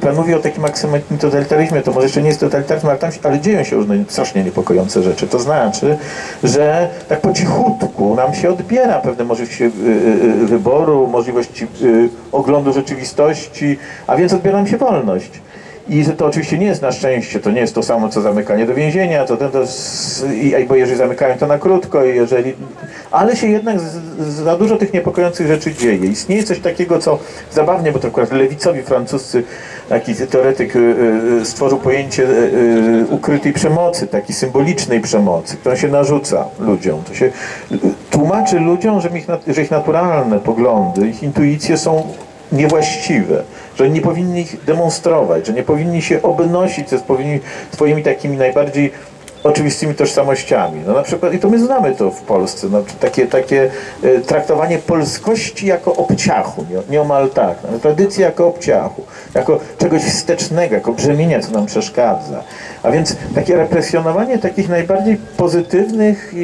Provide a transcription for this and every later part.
pan mówi o takim maksymalnym totalitaryzmie, to może jeszcze nie jest totalitaryzm, ale, tam, ale dzieją się różne strasznie niepokojące rzeczy. To znaczy, że tak po cichutku nam się odbiera pewne możliwości y, y, wyboru, możliwości oglądu rzeczywistości, a więc odbiera nam się wolność. I to oczywiście nie jest na szczęście, to nie jest to samo co zamykanie do więzienia, to, to, to i, bo jeżeli zamykają to na krótko, jeżeli, ale się jednak z, za dużo tych niepokojących rzeczy dzieje. Istnieje coś takiego, co zabawnie, bo to akurat lewicowi francuscy, taki teoretyk y, y, stworzył pojęcie y, ukrytej przemocy, takiej symbolicznej przemocy, którą się narzuca ludziom. To się tłumaczy ludziom, że ich, że ich naturalne poglądy, ich intuicje są niewłaściwe, że nie powinni ich demonstrować, że nie powinni się obnosić ze swoimi, swoimi takimi najbardziej oczywistymi tożsamościami. No na przykład, i to my znamy to w Polsce, no, takie, takie e, traktowanie polskości jako obciachu, nie, nieomal tak, no, tradycji jako obciachu, jako czegoś wstecznego, jako brzemienia, co nam przeszkadza. A więc takie represjonowanie takich najbardziej pozytywnych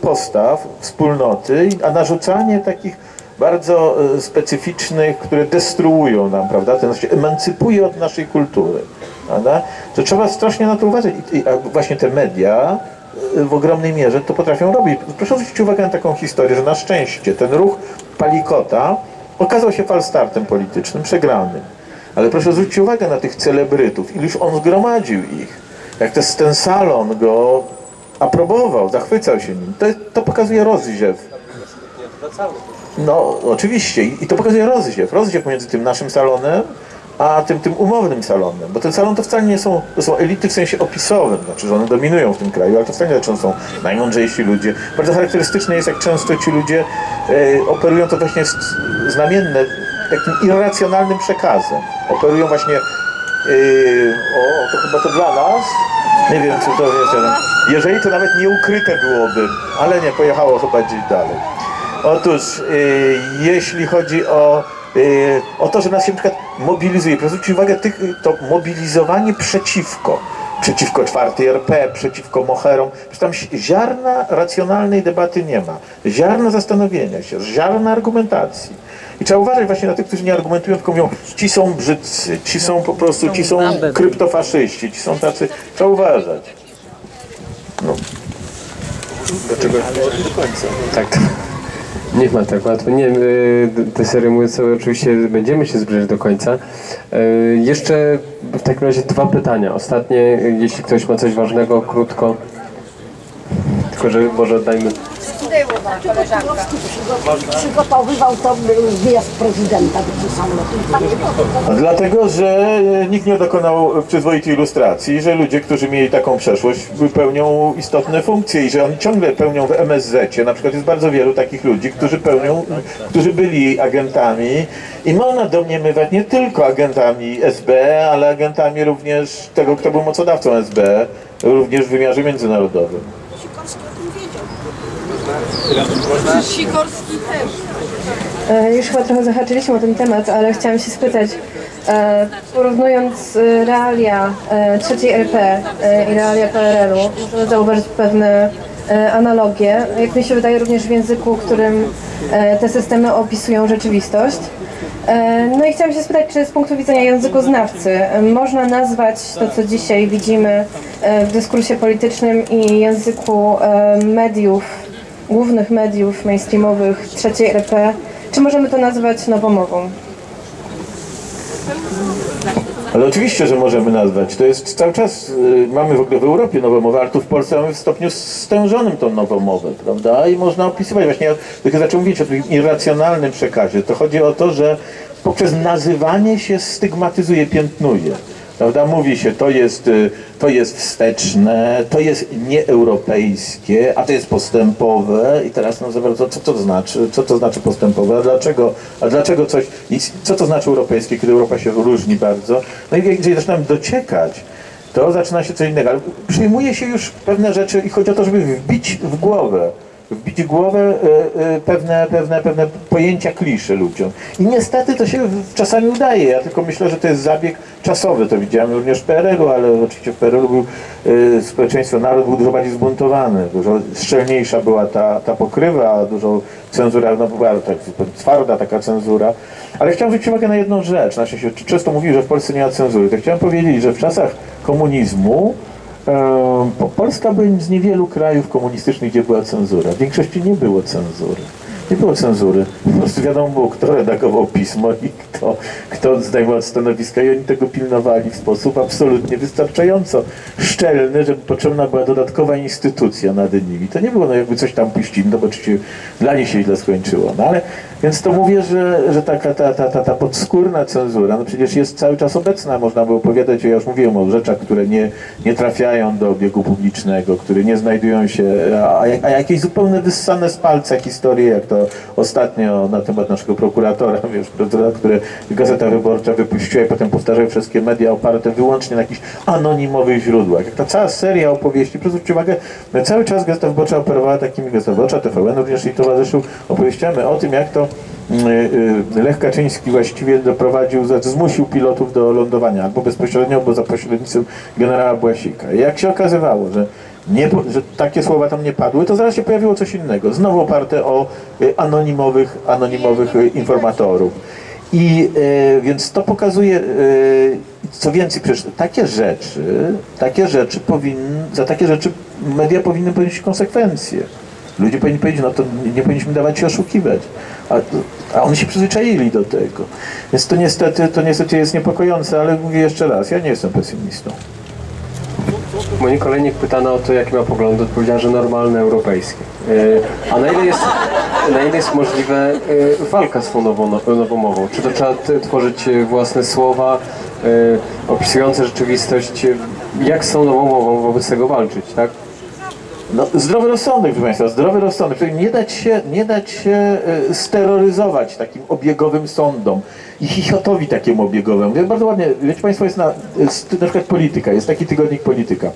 postaw wspólnoty, a narzucanie takich bardzo e, specyficznych, które destruują nam, prawda, ten się emancypuje od naszej kultury, prawda, to trzeba strasznie na to uważać. A właśnie te media e, w ogromnej mierze to potrafią robić. Proszę zwrócić uwagę na taką historię, że na szczęście ten ruch Palikota okazał się falstartem politycznym, przegranym. Ale proszę zwrócić uwagę na tych celebrytów, iluż on zgromadził ich. Jak to, ten salon go aprobował, zachwycał się nim. To, to pokazuje rozdziew. No, oczywiście. I to pokazuje rozdziew. Rozdziew między tym naszym salonem, a tym, tym umownym salonem. Bo ten salon to wcale nie są, to są elity w sensie opisowym, znaczy, że one dominują w tym kraju, ale to wcale nie znaczy, są najmądrzejsi ludzie. Bardzo charakterystyczne jest, jak często ci ludzie e, operują to właśnie znamienne, takim irracjonalnym przekazem. Operują właśnie, e, o, to chyba to dla nas, nie wiem, czy to jest, jeżeli to nawet nie ukryte byłoby, ale nie, pojechało chyba gdzieś dalej. Otóż, y, jeśli chodzi o, y, o to, że nas się na przykład mobilizuje, proszę zwrócić uwagę, tych, to mobilizowanie przeciwko, przeciwko czwartej RP, przeciwko moherom, przecież tam ziarna racjonalnej debaty nie ma, ziarna zastanowienia się, ziarna argumentacji. I trzeba uważać właśnie na tych, którzy nie argumentują, tylko mówią, ci są brzydcy, ci są po prostu, ci są kryptofaszyści, ci są tacy, trzeba uważać. No. Dlaczego do końca? Tak. Nie ma tak łatwo. Nie, y, te serie mówiąc oczywiście będziemy się zbliżać do końca. Y, Jeszcze w takim razie dwa pytania. Ostatnie, jeśli ktoś ma coś ważnego, krótko. Tylko, że może przygotowywał to wyjazd prezydenta dlatego, że e, nikt nie dokonał przyzwoitej ilustracji, że ludzie, którzy mieli taką przeszłość, pełnią istotne funkcje i że oni ciągle pełnią w MSZ. Na przykład jest bardzo wielu takich ludzi, którzy pełnią, którzy byli agentami i można domniemywać nie tylko agentami SB, ale agentami również tego, kto był mocodawcą SB, również w wymiarze międzynarodowym. Sikorski też. E, Już chyba trochę zahaczyliśmy o ten temat, ale chciałam się spytać, e, porównując e, realia trzeciej RP i realia PRL-u, możemy zauważyć pewne analogie, jak mi się wydaje również w języku, którym te systemy opisują rzeczywistość. No i chciałam się spytać, czy z punktu widzenia językoznawcy można nazwać to, co dzisiaj widzimy w dyskursie politycznym i języku mediów, głównych mediów mainstreamowych trzeciej RP, czy możemy to nazwać nowomową? Ale oczywiście, że możemy nazwać. To jest cały czas, y, mamy w ogóle w Europie nową mowę, ale tu w Polsce mamy w stopniu stężonym tą nową mowę, prawda? I można opisywać. Właśnie ja tylko zacząłem mówić o tym irracjonalnym przekazie. To chodzi o to, że poprzez nazywanie się stygmatyzuje, piętnuje. Prawda? Mówi się, to jest, y, to jest wsteczne, to jest nieeuropejskie, a to jest postępowe. I teraz no, co, co to znaczy? Co to znaczy postępowe? A dlaczego, a dlaczego coś, co to znaczy europejskie, kiedy Europa się różni bardzo? No i jeżeli zaczynamy dociekać, to zaczyna się coś innego. Ale przyjmuje się już pewne rzeczy i chodzi o to, żeby wbić w głowę wbić głowę e, e, pewne, pewne, pewne pojęcia klisze ludziom. I niestety to się czasami udaje. Ja tylko myślę, że to jest zabieg czasowy. To widziałem również w PRL-u, ale oczywiście w PRL-u był, e, społeczeństwo, naród był dużo bardziej zbuntowany. Dużo szczelniejsza była ta, ta pokrywa, dużo cenzura, no była tak twarda taka cenzura. Ale chciałem zwrócić uwagę na jedną rzecz. Znaczy się często mówi, że w Polsce nie ma cenzury. To chciałem powiedzieć, że w czasach komunizmu Polska była z niewielu krajów komunistycznych, gdzie była cenzura. W większości nie było cenzury. Nie było cenzury. Po prostu wiadomo było, kto redagował pismo i kto, kto zajmował stanowiska i oni tego pilnowali w sposób absolutnie wystarczająco szczelny, żeby potrzebna była dodatkowa instytucja nad nimi. To nie było no jakby coś tam puścili, no bo oczywiście dla nich się źle skończyło. No ale, więc to mówię, że, że taka ta, ta, ta, ta podskórna cenzura, no przecież jest cały czas obecna. Można by opowiadać, ja już mówiłem o rzeczach, które nie, nie trafiają do obiegu publicznego, które nie znajdują się, a, a jakieś zupełnie wyssane z palca historie, jak to ostatnio na temat naszego prokuratora, wiesz, które Gazeta Wyborcza wypuściła i potem powtarzały wszystkie media oparte wyłącznie na jakichś anonimowych źródłach. Jak ta cała seria opowieści, zwróćcie uwagę, cały czas Gazeta Wyborcza operowała takimi Gazeta Wyborcza, TVN również jej towarzyszył opowieściami o tym, jak to Lech Kaczyński właściwie doprowadził, znaczy zmusił pilotów do lądowania, albo bezpośrednio, albo za pośrednictwem generała Błasika. I jak się okazywało, że, nie, że takie słowa tam nie padły, to zaraz się pojawiło coś innego, znowu oparte o y, anonimowych, anonimowych y, informatorów. I y, więc to pokazuje, y, co więcej, przecież takie rzeczy, takie rzeczy powinny, za takie rzeczy media powinny ponieść konsekwencje. Ludzie powinni powiedzieć, no to nie powinniśmy dawać się oszukiwać. A, a oni się przyzwyczaili do tego. Więc to niestety, to niestety jest niepokojące, ale mówię jeszcze raz, ja nie jestem pesymistą. Moni Kolejnik pytano o to, jakie ma poglądy, odpowiedziała, że normalne, europejskie. E, A na ile jest, na ile jest możliwe e, walka z tą nową, nową mową? Czy to trzeba tworzyć własne słowa e, opisujące rzeczywistość? Jak z tą nową mową wobec tego walczyć, tak? No, zdrowy rozsądek, proszę Państwa, zdrowy rozsądek. Nie dać się, nie dać się e, steroryzować takim obiegowym sądom i chichotowi takiemu obiegowemu. Wie- Bardzo ładnie, wiecie Państwo, jest na, jest na przykład polityka, jest taki tygodnik polityka.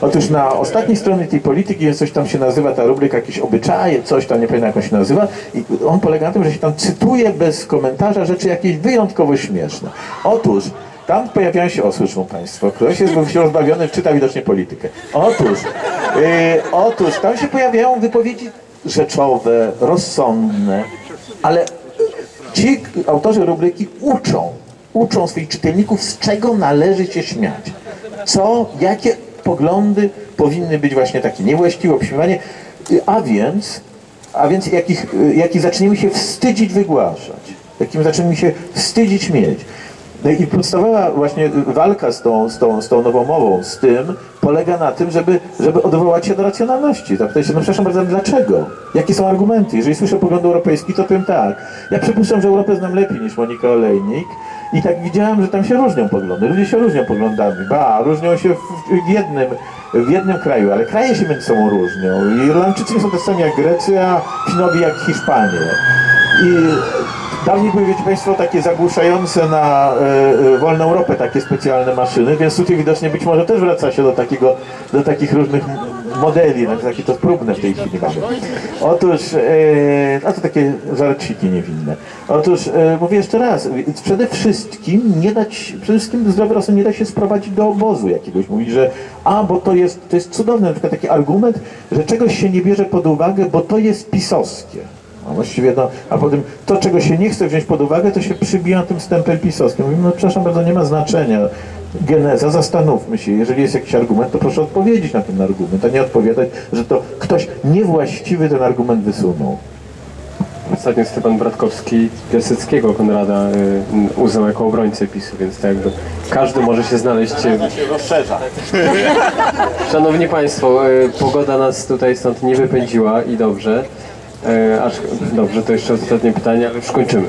Otóż na ostatniej stronie tej polityki jest coś tam się nazywa, ta rubryka jakieś obyczaje, coś tam, nie pamiętam jak on się nazywa i on polega na tym, że się tam cytuje bez komentarza rzeczy jakieś wyjątkowo śmieszne. Otóż tam pojawiają się, o słyszą Państwo, ktoś jest rozbawiony, czyta widocznie politykę. Otóż, yy, otóż tam się pojawiają wypowiedzi rzeczowe, rozsądne, ale ci autorzy rubryki uczą, uczą swoich czytelników, z czego należy się śmiać. Co, jakie poglądy powinny być właśnie takie niewłaściwe, obśmiewanie, y, a więc, a więc jakich, y, jakich zaczniemy się wstydzić wygłaszać, jakim zaczniemy się wstydzić mieć. No i podstawowa właśnie walka z tą, z, tą, z tą nową mową, z tym, polega na tym, żeby, żeby odwołać się do racjonalności. Zapytać się, no przepraszam bardzo, dlaczego? Jakie są argumenty? Jeżeli słyszę pogląd europejski, to powiem tak. Ja przypuszczam, że Europę znam lepiej niż Monika Olejnik i tak widziałem, że tam się różnią poglądy. Ludzie się różnią poglądami. Ba, różnią się w, jednym w jednym kraju, ale kraje się między sobą różnią. Irlandczycy nie są tacy sami jak Grecy, a Finowie jak Hiszpanie. I Dawniej były, wiecie Państwo, takie zagłuszające na e, e, wolną Europę takie specjalne maszyny, więc tutaj widocznie być może też wraca się do takiego, do takich różnych modeli, no, takie to próbne w tej chwili mamy. Otóż, e, a to takie żarciki niewinne. Otóż, mówię jeszcze raz, przede wszystkim nie dać, przede wszystkim zdrowy rozum nie da się sprowadzić do obozu jakiegoś, mówić, że a, bo to jest, to jest cudowny na przykład taki argument, że czegoś się nie bierze pod uwagę, bo to jest pisowskie. A właściwie no, a potem to, czego się nie chce wziąć pod uwagę, to się przybija tym stempel pisowski. Mówimy, no przepraszam bardzo, nie ma znaczenia. Geneza, zastanówmy się, jeżeli jest jakiś argument, to proszę odpowiedzieć na ten argument, a nie odpowiadać, że to ktoś niewłaściwy ten argument wysunął. Ostatnio Stefan Bratkowski Piaseckiego Konrada y, uznał jako obrońcę PiSu, więc tak jakby każdy może się znaleźć. y, Rozszerza. Szanowni Państwo, y, pogoda nas tutaj stąd nie wypędziła i dobrze. Y, Aż, dobrze, to jeszcze ostatnie pytanie, ale już kończymy.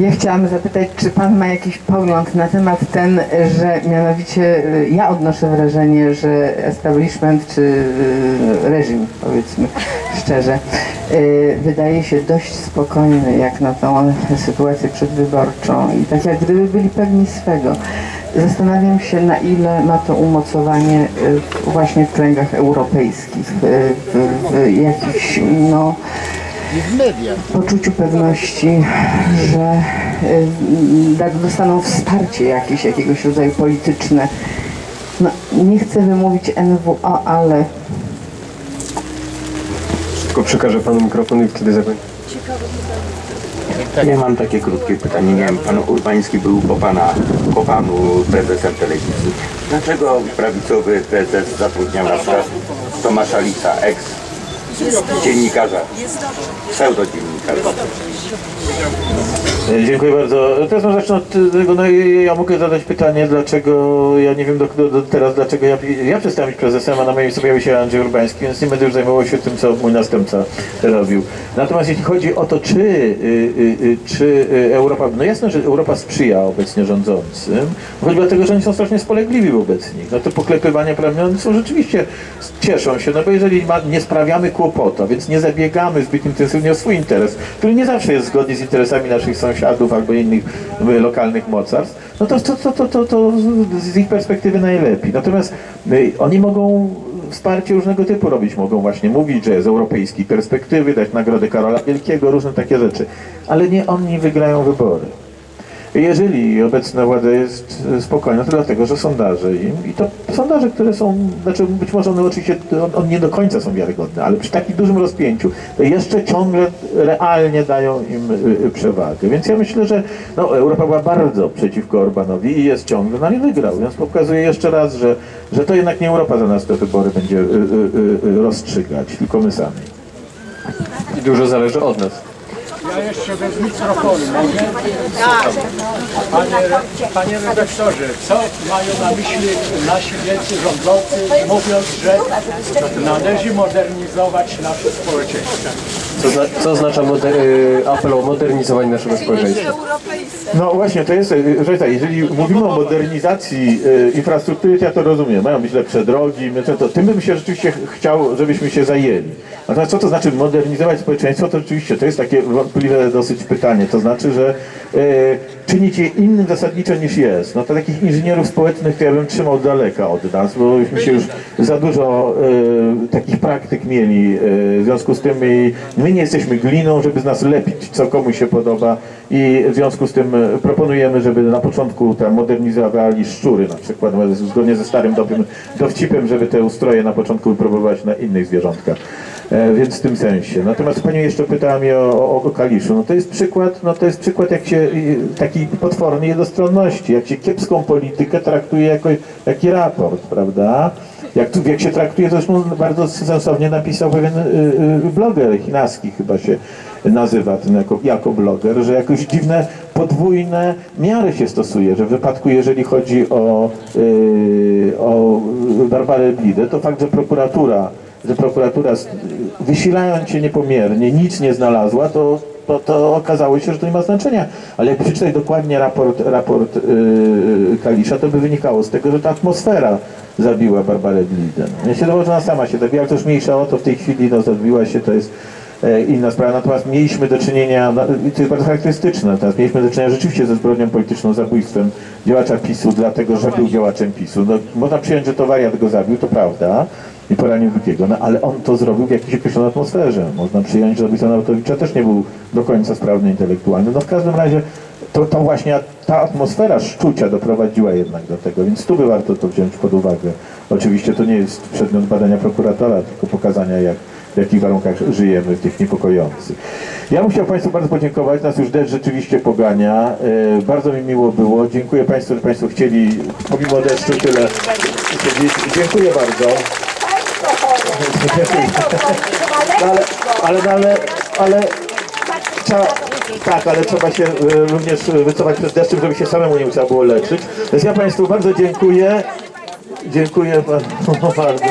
Ja chciałam zapytać, czy Pan ma jakiś pogląd na temat ten, że mianowicie y, ja odnoszę wrażenie, że establishment czy y, reżim, powiedzmy szczerze, y, wydaje się dość spokojny jak na tą sytuację przedwyborczą i tak jak gdyby byli pewni swego. Zastanawiam się, na ile ma to umocowanie y, w- właśnie w kręgach europejskich, w, w, w jakichś, no, poczuciu pewności, że y, da- dostaną wsparcie jakieś, jakiegoś rodzaju polityczne. No, nie chcę wymówić NWO, ale Tylko przekażę panu mikrofon i wtedy zakończę. Ja mam takie krótkie pytanie. Nie wiem, pan Urbański był po, pana, po panu prezesem telewizji. Dlaczego prawicowy prezes zatrudniał na przykład Tomasza Lisa, ex dziennikarza, pseudodziennikarza? Dziękuję bardzo. Teraz może zacznę od tego, no ja mogę zadać pytanie, dlaczego, ja nie wiem do, do, do teraz, dlaczego ja, ja przestałem być prezesem, a na moim miejscu pojawił się Andrzej Urbański, więc nie będę już zajmował się tym, co mój następca robił. Natomiast jeśli chodzi o to, czy, y, y, y, czy y, Europa, no jasne, że Europa sprzyja obecnie rządzącym, choćby dlatego, że oni są strasznie spolegliwi wobec nich. No to poklepywania prawne, oni są rzeczywiście, cieszą się, no bo jeżeli ma, nie sprawiamy kłopotu, więc nie zabiegamy zbyt intensywnie o swój interes, który nie zawsze jest zgodny z interesami naszych sąsiadów albo innych y, lokalnych mocarstw, no to, to, to, to, to, to z ich perspektywy najlepiej. Natomiast y, oni mogą wsparcie różnego typu robić, mogą właśnie mówić, że z europejskiej perspektywy dać nagrodę Karola Wielkiego, różne takie rzeczy, ale nie oni wygrają wybory. Jeżeli obecna władza jest e, spokojna, to dlatego, że sondaże im, i to sondaże, które są, znaczy być może one oczywiście on, on nie do końca są wiarygodne, ale przy takim dużym rozpięciu, to jeszcze ciągle realnie dają im y, y, przewagę. Więc ja myślę, że no, Europa była bardzo przeciwko Orbanowi i jest ciągle, no nie wygrał. Więc pokazuje jeszcze raz, że, że to jednak nie Europa za nas te wybory będzie y, rozstrzygać, tylko my sami. I dużo zależy od nas. Ja jeszcze bez mikrofonu mogę? Panie, re- panie redaktorze, co mają na myśli nasi wielcy rządzący, mówiąc, że należy modernizować nasze społeczeństwo? Co, zna, co oznacza moder, y, apel o modernizowanie naszego społeczeństwa? No właśnie, to jest, y, że tak, jeżeli mówimy o modernizacji y, infrastruktury, to ja to rozumiem. Mają być lepsze drogi, to, to, tym bym się rzeczywiście ch- chciał, żebyśmy się zajęli. Natomiast co to znaczy modernizować społeczeństwo, to oczywiście to jest takie wątpliwe dosyć pytanie. To znaczy, że y, czynić je innym zasadniczo niż jest. No to takich inżynierów społecznych to ja bym trzymał daleka od nas, bo byśmy się już za dużo y, takich praktyk mieli. Y, w związku z tym my, my nie jesteśmy gliną, żeby z nas lepić, co komu się podoba i w związku z tym proponujemy, żeby na początku tam modernizowali szczury na przykład, zgodnie ze starym dobrym dowcipem, żeby te ustroje na początku wypróbować na innych zwierzątkach. E, więc w tym sensie. Natomiast Pani jeszcze pytała mnie o, o, Kaliszu. No to jest przykład, no to jest przykład jak się, takiej potwornej jednostronności, jak się kiepską politykę traktuje jako jaki raport, prawda? Jak, tu, jak się traktuje, zresztą bardzo sensownie napisał pewien y, y, bloger chinawski chyba się nazywa ten jako, jako bloger, że jakoś dziwne podwójne miary się stosuje, że w wypadku jeżeli chodzi o, y, o Barbarę Blidę, to fakt, że prokuratura że prokuratura wysilając się niepomiernie nic nie znalazła, to, to, to okazało się, że to nie ma znaczenia. Ale jak przeczytać dokładnie raport, raport yy, Kalisza, to by wynikało z tego, że ta atmosfera zabiła Barbarę Blidę. Ja się dowodzę, że ona sama się zabiła, ale to już mniejsza o to, w tej chwili no, zabiła się, to jest e, inna sprawa. Natomiast mieliśmy do czynienia, no, i to jest bardzo charakterystyczne, natomiast mieliśmy do czynienia rzeczywiście ze zbrodnią polityczną, zabójstwem działacza PiSu, dlatego że był działaczem PiSu. No, można przyjąć, że to wariat go zabił, to prawda, i poranił drugiego, no ale on to zrobił w jakiejś określonej atmosferze. Można przyjąć, że zabójca Narutowicza też nie był do końca sprawny intelektualny. No w każdym razie to, to właśnie ta atmosfera szczucia doprowadziła jednak do tego, więc tu by warto to wziąć pod uwagę. Oczywiście to nie jest przedmiot badania prokuratora, tylko pokazania jak w jakich warunkach żyjemy, w tych niepokojących. Ja bym chciał Państwu bardzo podziękować, nas już deszcz rzeczywiście pogania. E, bardzo mi miło było. Dziękuję Państwu, że Państwo chcieli pomimo deszczu tyle siedzieć. Dziękuję bardzo. No ale, ale, no ale, ale trzeba, tak, ale trzeba się e, również wycofać przed deszczem, żeby się samemu nie trzeba było leczyć. Więc ja Państwu bardzo dziękuję. Dziękuję bardzo.